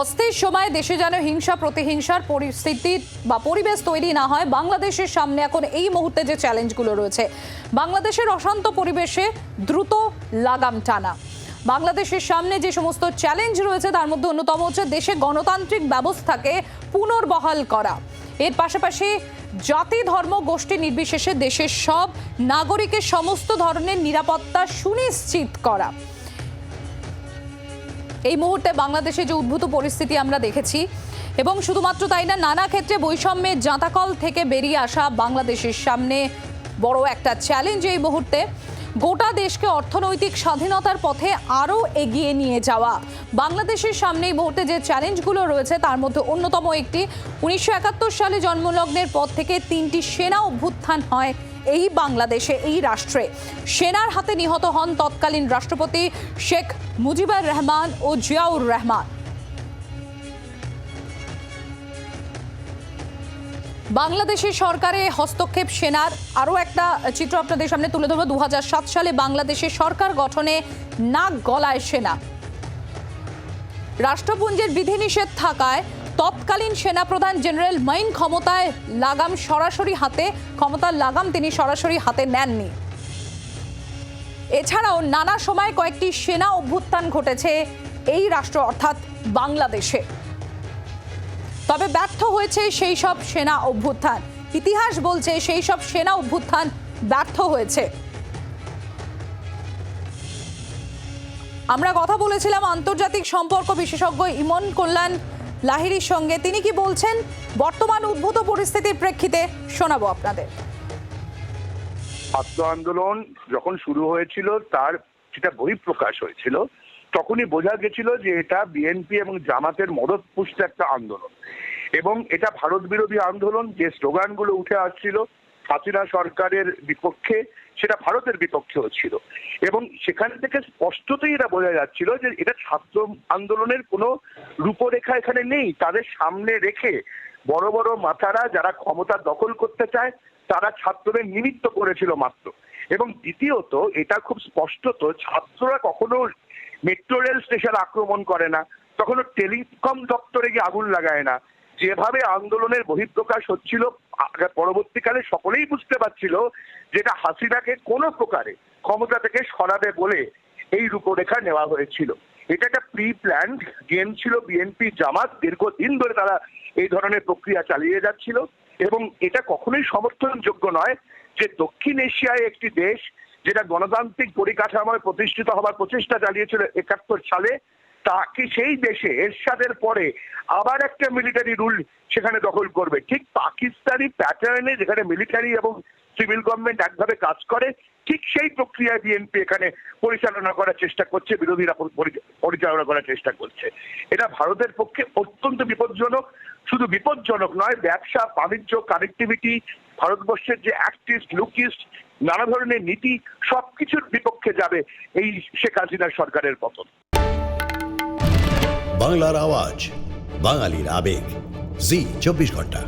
অস্থির সময়ে দেশে যেন হিংসা, প্রতিহিংসার পরিস্থিতি বা পরিবেশ তৈরি না হয়, বাংলাদেশের সামনে এখন এই মুহূর্তে যে চ্যালেঞ্জগুলো রয়েছে, বাংলাদেশের অশান্ত পরিবেশে দ্রুত লাগাম টানা। বাংলাদেশের সামনে যে সমস্ত চ্যালেঞ্জ রয়েছে, তার মধ্যে অন্যতম হচ্ছে দেশে গণতান্ত্রিক ব্যবস্থাকে পুনর্বহাল করা। এর পাশাপাশি জাতি, ধর্ম, গোষ্ঠী নির্বিশেষে দেশের সব নাগরিকের সমস্ত ধরনের নিরাপত্তা সুনিশ্চিত করা। এই মুহূর্তে বাংলাদেশে যে উদ্ভূত পরিস্থিতি আমরা দেখেছি, এবং শুধুমাত্র তাই না, নানা ক্ষেত্রে বৈষম্যের জাঁতাকল থেকে বেরিয়ে আসা বাংলাদেশের সামনে বড় একটা চ্যালেঞ্জ এই মুহূর্তে। গোটা দেশকে অর্থনৈতিক স্বাধীনতার পথে আরও এগিয়ে নিয়ে যাওয়া। বাংলাদেশের সামনে এই মুহূর্তে যে চ্যালেঞ্জগুলো রয়েছে, তার মধ্যে অন্যতম একটি। উনিশশো একাত্তর সালে জন্মলগ্নের পর থেকে তিনটি সেনা অভ্যুত্থান হয় এই বাংলাদেশে, এই রাষ্ট্রে। সেনার হাতে নিহত হন তৎকালীন রাষ্ট্রপতি শেখ মুজিবুর রহমান ও জিয়াউর রহমান। বাংলাদেশের সরকারে হস্তক্ষেপ সেনার আরও একটা চিত্র আপনাদের সামনে তুলে ধরবো। দু হাজার সাত সালে বাংলাদেশের সরকার গঠনে নাক গলায় সেনা। রাষ্ট্রপুঞ্জের বিধিনিষেধ থাকায় তৎকালীন সেনাপ্রধান জেনারেল মাইন ক্ষমতায় লাগাম সরাসরি হাতে, ক্ষমতার লাগাম তিনি সরাসরি হাতে নেননি। এছাড়াও নানা সময় কয়েকটি সেনা অভ্যুত্থান ঘটেছে এই রাষ্ট্র অর্থাৎ বাংলাদেশে। তবে ব্যর্থ হয়েছে সেই সব সেনা অভ্যুত্থান। ইতিহাস বলছে সেই সব সেনা অভ্যুত্থান ব্যর্থ হয়েছে। আমরা কথা বলেছিলাম আন্তর্জাতিক সম্পর্ক বিশেষজ্ঞ ইমন কল্যাণ লাহিড়ির সঙ্গে। তিনি কি বলছেন? বর্তমান উদ্ভূত পরিস্থিতির প্রেক্ষিতে শোনাবো আপনাদের। ছাত্র আন্দোলন যখন শুরু হয়েছিল, তার যেটা বহিঃপ্রকাশ হয়েছিল। তখনই বোঝা গেছিল যে এটা বিএনপি এবং জামাতের মদত পুষ্ট একটা আন্দোলন। এবং এটা ভারত বিরোধী আন্দোলন, যে স্লোগানগুলো উঠে আসছিল হাসিনা সরকারের বিপক্ষে, সেটা ভারতের বিপক্ষেও ছিল। এবং সেখান থেকে স্পষ্টতই এটা বোঝা যাচ্ছিল যে এটা ছাত্র আন্দোলনের কোনো রূপরেখা এখানে নেই। তাদের সামনে রেখে বড় বড় মাথারা যারা ক্ষমতা দখল করতে চায়, তারা ছাত্রদের নিমিত্ত করেছিল মাত্র। এবং দ্বিতীয়ত, এটা খুব স্পষ্টত, ছাত্ররা কখনো মেট্রো রেল স্টেশন আক্রমণ করে না কখনো টেলিকম দপ্তরে গিয়ে আগুন লাগায় না। যেভাবে আন্দোলনের বহিঃপ্রকাশ হচ্ছিল পরবর্তীকালে সকলেই বুঝতে পারছিল যেটা হাসিনাকে কোনো প্রকারে ক্ষমতা থেকে সরাবে বলে এই রূপরেখা নেওয়া হয়েছিল। এটা একটা প্রি প্ল্যান্ড গেম ছিল বিএনপি জামাত দীর্ঘদিন ধরে তারা এই ধরনের প্রক্রিয়া চালিয়ে যাচ্ছিল। এবং এটা কখনোই সমর্থনযোগ্য নয় যে দক্ষিণ এশিয়ায় একটি দেশ যেটা গণতান্ত্রিক পরিকাঠামোয় প্রতিষ্ঠিত হবার প্রচেষ্টা চালিয়েছিল একাত্তর সালে তাকে সেই দেশে এরশাদের পরে আবার একটা মিলিটারি রুল সেখানে দখল করবে? ঠিক পাকিস্তানি প্যাটার্নে যেখানে মিলিটারি এবং সিভিল গভর্নমেন্ট একভাবে কাজ করে, ঠিক সেই প্রক্রিয়ায় বিএনপি এখানে পরিচালনা করার চেষ্টা করছে, বিরোধীরা পরিচালনা করার চেষ্টা করছে। এটা ভারতের পক্ষে অত্যন্ত বিপজ্জনক, শুধু বিপজ্জনক নয়, ব্যবসা, বাণিজ্য কানেক্টিভিটি ভারতবর্ষের যে অ্যাক্টিস্ট লুকিস্ট নানা ধরনের নীতি সবকিছুর বিপক্ষে যাবে এই শেখ হাসিনার সরকারের পতন বাংলার আওয়াজ, বাঙালির আবেগ। জি, চব্বিশ ঘণ্টা।